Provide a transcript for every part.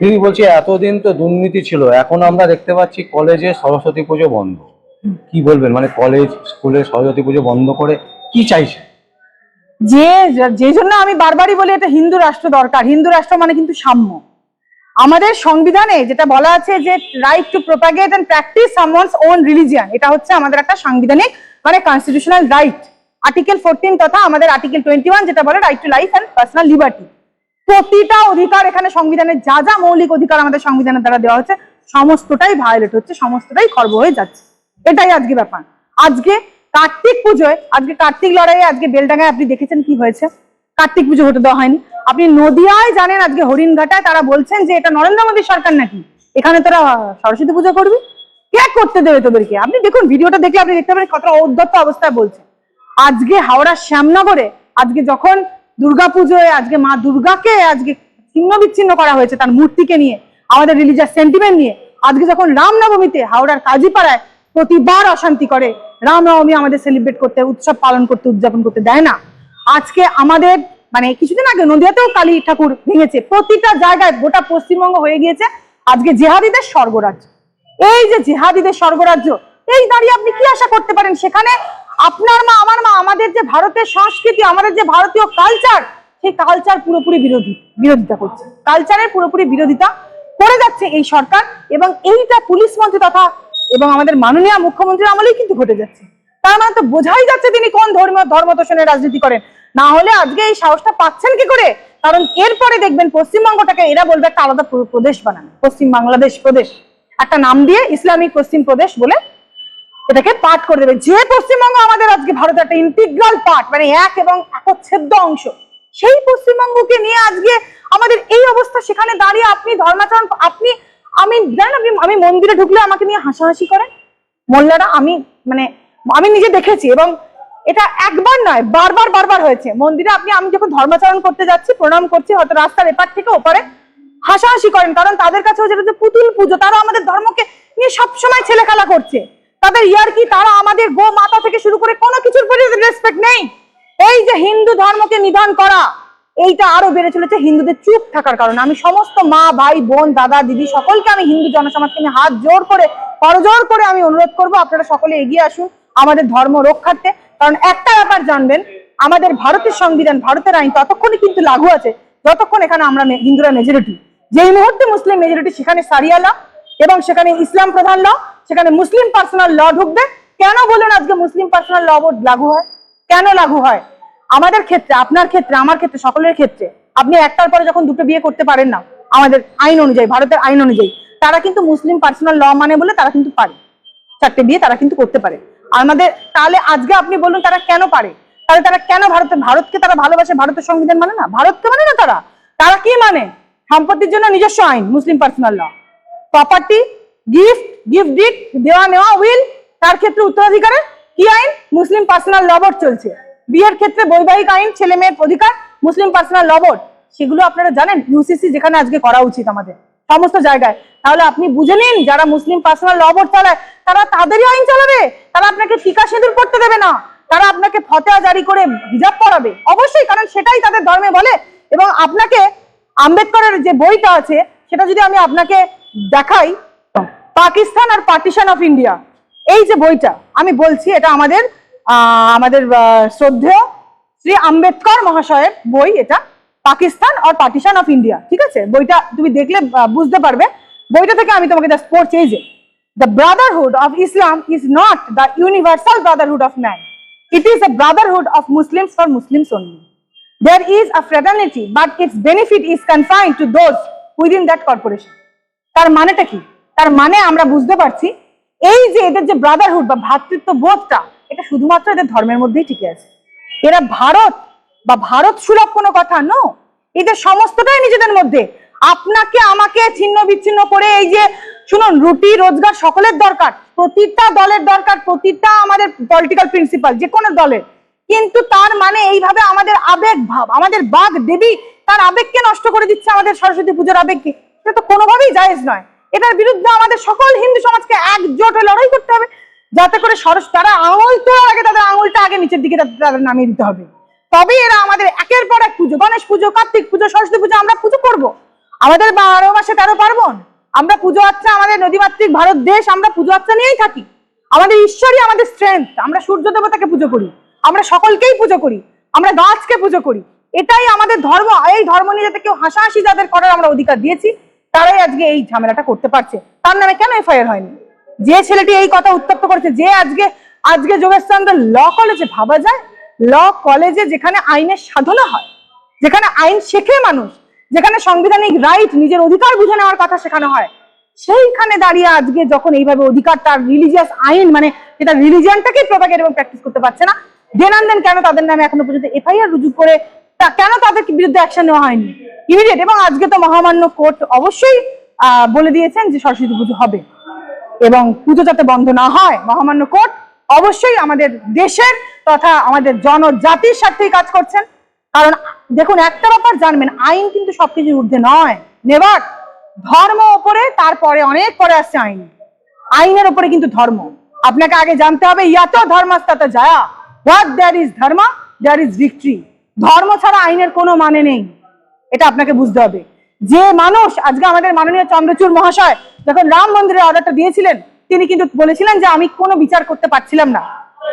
দিদি বলছি এতদিন তো দুর্নীতি ছিল এখন আমরা দেখতে পাচ্ছি কলেজে সরস্বতী পুজো বন্ধ। কি বলবেন? মানে কলেজ স্কুলে সরস্বতী পুজো বন্ধ করে কি চাইছে? যে যে জন্য আমি বারবারই বলি এটা হিন্দু রাষ্ট্র দরকার। হিন্দু রাষ্ট্র মানে কিন্তু সাম্য। আমাদের সংবিধানে যেটা বলা আছে যে right to propagate and practise someone's own religion এটা হচ্ছে আমাদের একটা সাংবিধানিক মানে কনস্টিটিউশনাল রাইট আর্টিকেল ফোরটিন তথা আমাদের আর্টিকেল টোয়েন্টি ওয়ান যেটা বলে right to life and personal liberty প্রতিটা অধিকার এখানে সংবিধানের যা যা মৌলিক অধিকার আমাদের সংবিধানের দ্বারা দেওয়া হচ্ছে, সমস্তটাই ভায়োলেট হচ্ছে, সমস্তটাই খর্ব হয়ে যাচ্ছে। এটাই আজকে ব্যাপার। আজকে কার্তিক পুজোয়, আজকে কার্তিক লড়াইয়ে, আজকে বেলডাঙ্গায় আপনি দেখেছেন কি হয়েছে? কার্তিক পুজো হতে দেওয়া হয়নি। আপনি নদিয়ায় জানেন আজকে হরিণঘাটায় তারা বলছেন যে এটা নরেন্দ্র মোদী সরকার নাকি? এখানে তোরা সরস্বতী পুজো করবি? কে করতে দেবে তোদেরকে? আপনি দেখুন, ভিডিওটা দেখলে আপনি দেখতে পারেন কতটা ঔদ্ধত্য অবস্থায় বলছে। আজকে হাওড়ার শ্যামনগরে, আজকে যখন দুর্গাপুজোয় আজকে মা দুর্গাকে আজকে ছিন্ন বিচ্ছিন্ন করা হয়েছে তার মূর্তিকে নিয়ে, আমাদের রিলিজিয়াস সেন্টিমেন্ট নিয়ে। আজকে যখন রামনবমীতে হাওড়ার কাজীপাড়ায় প্রতিবার অশান্তি করে, রামনবমী আমাদের সেলিব্রেট করতে, উৎসব পালন করতে, উদযাপন করতে দেয় না। আজকে আমাদের মানে কিছুদিন আগে নদিয়াতেও কালী ঠাকুর ভেঙেছে, প্রতিটা জায়গায় গোটা পশ্চিমবঙ্গ হয়ে গিয়েছে আজকে জেহাদিদের স্বর্গরাজ্য। এই যে জেহাদিদের স্বর্গরাজ্য, এই দাঁড়িয়ে আপনি কি আশা করতে পারেন? সেখানে আপনার মা, আমার মা, আমাদের যে ভারতের সংস্কৃতি, আমাদের যে ভারতীয় কালচার সেই কালচার পুরোপুরি বিরোধী, বিরোধিতা করছে। কালচারের পুরোপুরি বিরোধিতা করে যাচ্ছে এই সরকার এবং এইটা পুলিশ মন্ত্রী তথা এবং আমাদের মাননীয় মুখ্যমন্ত্রীর আমলেই কিন্তু ঘটে যাচ্ছে। তার মানে তো বোঝাই যাচ্ছে তিনি কোন ধর্ম ধর্ম তোষণের রাজনীতি করেন। না হলে আজকে এই সাহসটা পাচ্ছেন কি করে? কারণ এরপরে দেখবেন পশ্চিমবঙ্গটাকে এরা বলবে একটা আলাদা প্রদেশ বানানো, পশ্চিম বাংলাদেশ প্রদেশ। একটা নাম দিয়ে ইসলামিক পশ্চিম প্রদেশ বলে এটাকে পাঠ করে দেবে যে পশ্চিমবঙ্গ আমাদের আজকে ভারতের একটা ইন্টিগ্রাল পার্ট মানে এক এবং একচ্ছেদ্য অংশ, সেই পশ্চিমবঙ্গকে নিয়ে আজকে আমাদের এই অবস্থা, সেখানে দাঁড়িয়ে আপনি ধর্মাচরণ, আপনি, আমি জানেন আপনি, আমি মন্দিরে ঢুকলে আমাকে নিয়ে হাসাহাসি করেন? মোল্লারা, আমি মানে আমি নিজে দেখেছি এবং এটা একবার নয়, বারবার বারবার হয়েছে। মন্দিরে আপনি, আমি যখন ধর্মাচরণ করতে যাচ্ছি, প্রণাম করছি, হয়তো রাস্তার এপার থেকে ওপারে হাসাহাসি করেন, কারণ তাদের কাছে যেটা হচ্ছে পুতুল পুজো তারা আমাদের ধর্মকে নিয়ে সবসময় ছেলে খেলা করছে। তাদের ইয়ার কি? তারা আমাদের গো মাতা থেকে শুরু করে কোনো কিছুর প্রতি রেসপেক্ট নেই। এই যে হিন্দু ধর্মকে নিধন করা, এইটা আরও বেড়ে চলেছে হিন্দুদের চুপ থাকার কারণে। আমি সমস্ত মা, ভাই, বোন, দাদা, দিদি সকলকে আমি হিন্দু জনসমাজকে আমি হাত জোর করে করজোর করে আমি অনুরোধ করব, আপনারা সকলে এগিয়ে আসুন আমাদের ধর্ম রক্ষার্থে। কারণ একটা ব্যাপার জানবেন, আমাদের ভারতের সংবিধান, ভারতের আইন ততক্ষণই কিন্তু লাগু আছে, যতক্ষণ এখানে আমরা হিন্দুরা মেজরিটি যেই মুহূর্তে মুসলিম মেজরিটি সেখানে সারিয়া ল এবং সেখানে ইসলাম প্রধান ল সেখানে মুসলিম পার্সোনাল ল ঢুকবে। কেন বলুন আজকে মুসলিম পার্সোনাল ল বোর্ড লাগু হয়? কেন লাগু হয়? আমাদের ক্ষেত্রে, আপনার ক্ষেত্রে, আমার ক্ষেত্রে, সকলের ক্ষেত্রে, আপনি একটার পরে যখন দুটো বিয়ে করতে পারেন না, আমাদের আইন অনুযায়ী, ভারতের আইন অনুযায়ী, তারা কিন্তু মুসলিম পার্সোনাল ল মানে বলে তারা কিন্তু পারে। চারটে বিয়ে তারা কিন্তু করতে পারে। আমাদের, তাহলে আজকে আপনি বলুন তারা কেন পারে? তাহলে তারা কেন ভারতে, ভারতকে তারা ভালোবাসে? ভারতের সংবিধান মানে না? ভারতকে মানে না তারা? তারা কি মানে? সম্পত্তির জন্য নিজস্ব আইন, Muslim personal law property gift gift deed দেওয়া নেওয়া উইল তার ক্ষেত্রে উত্তরাধিকারের কি আইন? মুসলিম পার্সোনাল লবট চলছে। বিয়ের ক্ষেত্রে বৈবাহিক আইন, ছেলে মেয়ের অধিকার, মুসলিম পার্সোনাল লবট সেগুলো আপনারা জানেন ইউসিসি যেখানে আজকে করা উচিত আমাদের, সমস্ত জায়গায়। তাহলে আপনি বুঝে নিন, যারা মুসলিম পার্সোনাল লবট চালায়, তারা তাদেরই আইন চালাবে। তারা আপনাকে টিকা সিঁদুর করতে দেবে না। তারা আপনাকে ফতেয়া জারি করে হিজাব পড়াবে অবশ্যই, কারণ সেটাই তাদের ধর্মে বলে। এবং আপনাকে আম্বেদকরের যে বইটা আছে, সেটা যদি আমি আপনাকে দেখাই পাকিস্তান আর পার্টিশন অফ ইন্ডিয়া এই যে বইটা আমি বলছি এটা আমাদের আমাদের শ্রদ্ধেয় শ্রী আম্বেদকর মহাশয়ের বই এটা পাকিস্তান আর পার্টিশন অফ ইন্ডিয়া ঠিক আছে? বইটা তুমি দেখলে বুঝতে পারবে। বইটা থেকে আমি তোমাকে জাস্ট পড়ছি এই যে the brotherhood of Islam is not the universal brotherhood of man it is a brotherhood of Muslims for Muslims only There is a fraternity, but its benefit is confined to those within that corporation তার মানেটা কি? তার মানে আমরা বুঝতে পারছি এই যে এদের যে ব্রাদারহুড বা ভ্রাতৃত্ব বোধটা এটা শুধুমাত্র এদের ধর্মের মধ্যেই টিকে আছে। এরা ভারত বা ভারত সুলভ কোনো কথা নো এদের সমস্তটাই নিজেদের মধ্যে। আপনাকে আমাকে ছিন্ন বিচ্ছিন্ন করে এই যে, শুনুন, রুটি, রোজগার সকলের দরকার, প্রতিটা দলের দরকার, প্রতিটা আমাদের পলিটিক্যাল প্রিন্সিপাল যে কোনো দলের। কিন্তু তার মানে এইভাবে আমাদের আবেগ ভাব, আমাদের বাঘ দেবী তার আবেগকে নষ্ট করে দিচ্ছে আমাদের সরস্বতী পুজোর আবেগকে। এটা তো কোনোভাবেই জায়েজ নয়। এটার বিরুদ্ধে আমাদের সকল হিন্দু সমাজকে একজোট লড়াই করতে হবে। যাতে করে সরস, তারা আঙুল তোলার আগে তাদের আঙুলটা আগে নিচের দিকে তাদের নামিয়ে দিতে হবে। তবেই এরা আমাদের একের পর এক পুজো, গণেশ পুজো, কার্তিক পুজো, সরস্বতী পুজো আমরা পুজো করব। আমাদের বারো মাসে তেরো পার্বণ, আমরা পুজো আচ্ছা আমাদের নদীমাতৃক ভারত দেশ, আমরা পুজো আচ্ছা নিয়েই থাকি। আমাদের ঈশ্বরই আমাদের স্ট্রেংথ আমরা সূর্য দেবতাকে পুজো করি, আমরা সকলকেই পুজো করি, আমরা গাছকে পুজো করি। এটাই আমাদের ধর্ম, এই ধর্ম নিয়ে যাতে কেউ হাসাহাসি যাদের করার আমরা অধিকার দিয়েছি। তারাই আজকে এই ঝামেলাটা করতে পারছে। তার নামে কেন এফআইআর হয়নি? যে ছেলেটি এই কথা উত্তপ্ত করেছে, যে আজকে আজকে যোগেশচন্দ্র ল কলেজে ভাবা যায়, ল কলেজে যেখানে আইনের সাধনা হয়, যেখানে আইন শেখে মানুষ, যেখানে সাংবিধানিক রাইট নিজের অধিকার বুঝে নেওয়ার কথা শেখানো হয়, সেইখানে দাঁড়িয়ে আজকে যখন এইভাবে অধিকার তার রিলিজিয়াস আইন মানে এটা রিলিজিয়ানটাকেই প্রপাগেট এবং প্র্যাকটিস করতে পারছে না, দেন আন দেন কেন তাদের নামে এখনও পর্যন্ত এফআইআর রুজু করে কেন তাদের বিরুদ্ধে অ্যাকশন নেওয়া হয়নি? ইমিডিয়েট এবং আজকে তো মহামান্য কোর্ট অবশ্যই বলে দিয়েছেন যে সরস্বতী পুজো হবে। এবং পুজো যাতে বন্ধ না হয়, মহামান্য কোর্ট অবশ্যই আমাদের দেশের তথা আমাদের জনজাতির স্বার্থেই কাজ করছেন। কারণ দেখুন, একটা ব্যাপার জানবেন, আইন কিন্তু সবকিছুর ঊর্ধ্বে নয়। নেভার ধর্ম ওপরে, তারপরে অনেক পরে আসছে আইন। আইনের ওপরে কিন্তু ধর্ম। আপনাকে আগে জানতে হবে, ইয়াত ধর্মাস্তাতে যায়া। What there is dharma there is victory ধর্ম ছাড়া আইনের কোনো মানে নেই। এটা আপনাকে বুঝতে হবে। যে মানুষ, আজকে আমাদের মাননীয় চন্দ্রচূড় মহাশয় যখন রাম মন্দিরের অর্ডারটা দিয়েছিলেন, তিনি কিন্তু বলেছিলেন যে আমি কোনো বিচার করতে পারছিলাম না।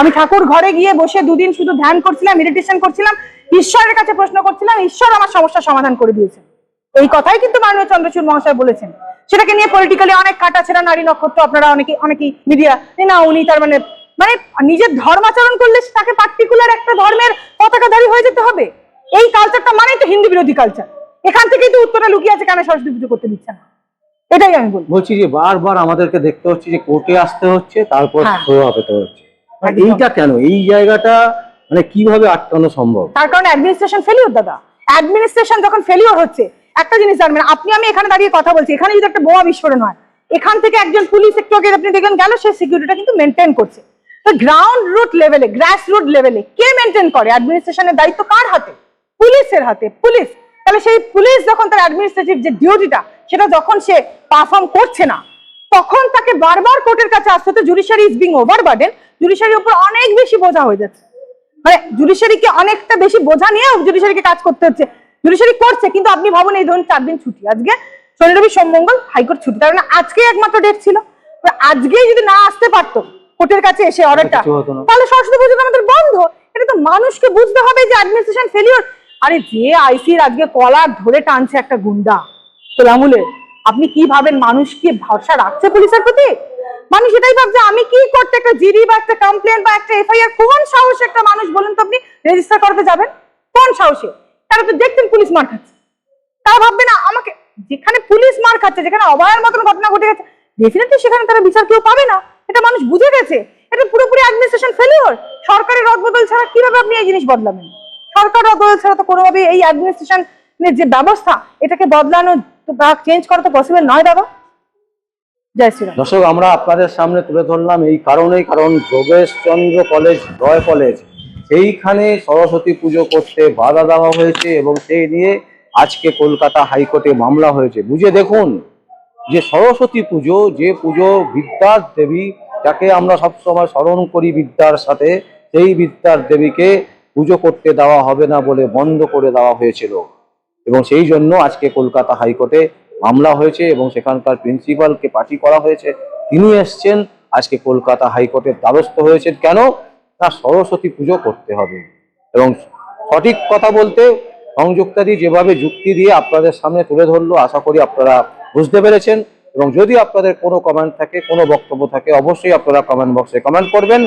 আমি ঠাকুর ঘরে গিয়ে বসে দুদিন শুধু ধ্যান করছিলাম মেডিটেশন করছিলাম, ঈশ্বরের কাছে প্রশ্ন করছিলাম, ঈশ্বর আমার সমস্যার সমাধান করে দিয়েছেন। এই কথাই কিন্তু মাননীয় চন্দ্রচূড় মহাশয় বলেছেন। সেটাকে নিয়ে পলিটিক্যালি অনেক কাটাছেড়া নারী নক্ষত্র আপনারা অনেকে অনেকেই মিডিয়া না, উনি তার মানে মানে নিজের ধর্মাচরণ করলে তাকে পার্টিকুলার একটা ধর্মের পতাকাধারী হয়ে যেতে হবে। এই কালচারটা মানেই তো হিন্দু বিরোধী কালচার এখান থেকেই তো উত্তরটা লুকিয়ে আছে কেন সরস্বতী পুজো করতে দিচ্ছে না? এটাই আমি বলব। বলছি যে বারবার আমাদেরকে দেখতে হচ্ছে যে কোর্টে আসতে হচ্ছে তারপর হ্যাঁ। পেতে হচ্ছে। মানে এইটা কেন? এই জায়গাটা মানে কীভাবে আটকানো সম্ভব? তার কারণে অ্যাডমিনিস্ট্রেশন ফেলিওর দাদা। অ্যাডমিনিস্ট্রেশন যখন ফেলিওর হচ্ছে একটা জিনিস জানবেন আপনি আমি এখানে দাঁড়িয়ে কথা বলছি। এখানে যদি একটা বোমা বিস্ফোরণ হয় এখান থেকে একজন পুলিশ একটু আগে আপনি দেখলেন গেল সে সিকিউরিটিটা কিন্তু মেনটেন করছে। তো গ্রাউন্ড রুট লেভেলে গ্রাস রুট লেভেলে কে মেনটেন করে? অ্যাডমিনিস্ট্রেশনের দায়িত্ব কার হাতে? পুলিশের হাতে পুলিশ। তাহলে সেই পুলিশ যখন তার অ্যাডমিনিস্ট্রেটিভ যে ডিউটিটা সেটা যখন সে পারফর্ম করছে না তখন তাকে বারবার কোর্টের কাছে আসতে হতো judiciary is being over burden জুডিশিয়ারির উপর অনেক বেশি বোঝা হয়ে যাচ্ছে। মানে জুডিশিয়ারিকে অনেকটা বেশি বোঝা নিয়েও জুডিশিয়ারিকে কাজ করতে হচ্ছে। জুডিশিয়ারি করছে কিন্তু আপনি ভাবুন এই ধরুন চার দিন ছুটি। আজকে শনি রবি সোমমঙ্গল হাইকোর্ট ছুটি। তার মানে আজকে একমাত্র ডেট ছিল। আজকেই যদি না আসতে পারতো কোর্টের কাছে এসে অর্ডারটা। তাহলে সরস্বতী পুজো আমাদের বন্ধ। এটা তো মানুষকে বুঝতে হবে যে অ্যাডমিনিস্ট্রেশন ফেলিওর আরে যে আইসির আজকে কলার ধরে টানছে একটা গুন্ডা তোলামুলের আপনি কি ভাবেন মানুষ কি ভরসা রাখছে পুলিশের প্রতি? মানুষ এটাই ভাবছে, আমি কি করতে একটা জিডি বা একটা কমপ্লেন বা একটা এফআইআর, কোন সাহসে একটা মানুষ বলুন তো আপনি রেজিস্টার করতে যাবেন? কোন সাহসে? তারা তো দেখতেন পুলিশ মার খাচ্ছে। তারা ভাববে না, আমাকে যেখানে পুলিশ মার খাচ্ছে, যেখানে অভয়ের মতন ঘটনা ঘটে গেছে ডেফিনেটলি সেখানে তারা বিচার কেউ পাবে না। এটা মানুষ বুঝে গেছে। এটা পুরোপুরি অ্যাডমিনিস্ট্রেশন ফেলিওর সরকারের রদবদল ছাড়া কীভাবে আপনি এই জিনিস বদলাবেন? সরকার ছাড়া তো কোনোভাবে এই অ্যাডমিনিস্ট্রেশনের যে ব্যবস্থা, এটাকে বদলানো বা চেঞ্জ করা তো পসিবল নয় দাদা জয় শ্রীরাম দর্শক, আমরা আপনাদের সামনে তুলে ধরলাম এই কারণেই, কারণ যোগেশচন্দ্র কলেজ, জয় কলেজ, সেইখানে সরস্বতী পুজো করতে বাধা দেওয়া হয়েছে এবং সেই নিয়ে আজকে কলকাতা হাইকোর্টে মামলা হয়েছে। বুঝে দেখুন যে সরস্বতী পুজো, যে পুজো বিদ্যার দেবী, যাকে আমরা সবসময় স্মরণ করি বিদ্যার সাথে, সেই বিদ্যার দেবীকে পুজো করতে দেওয়া হবে না বলে বন্ধ করে দেওয়া হয়েছিল। এবং সেই জন্য আজকে কলকাতা হাইকোর্টে মামলা হয়েছে এবং সেখানকার প্রিন্সিপালকে পার্টি করা হয়েছে। তিনি এসছেন, আজকে কলকাতা হাইকোর্টের দ্বারস্থ হয়েছেন। কেন? না, সরস্বতী পুজো করতে হবে। এবং সঠিক কথা বলতে সংযুক্তাদি যেভাবে যুক্তি দিয়ে আপনাদের সামনে তুলে ধরলো, আশা করি আপনারা বুঝতে পেরেছেন। এবং যদি আপনাদের কোনো কমেন্ট থাকে, কোনো বক্তব্য থাকে, অবশ্যই আপনারা কমেন্ট বক্সে কমেন্ট করবেন।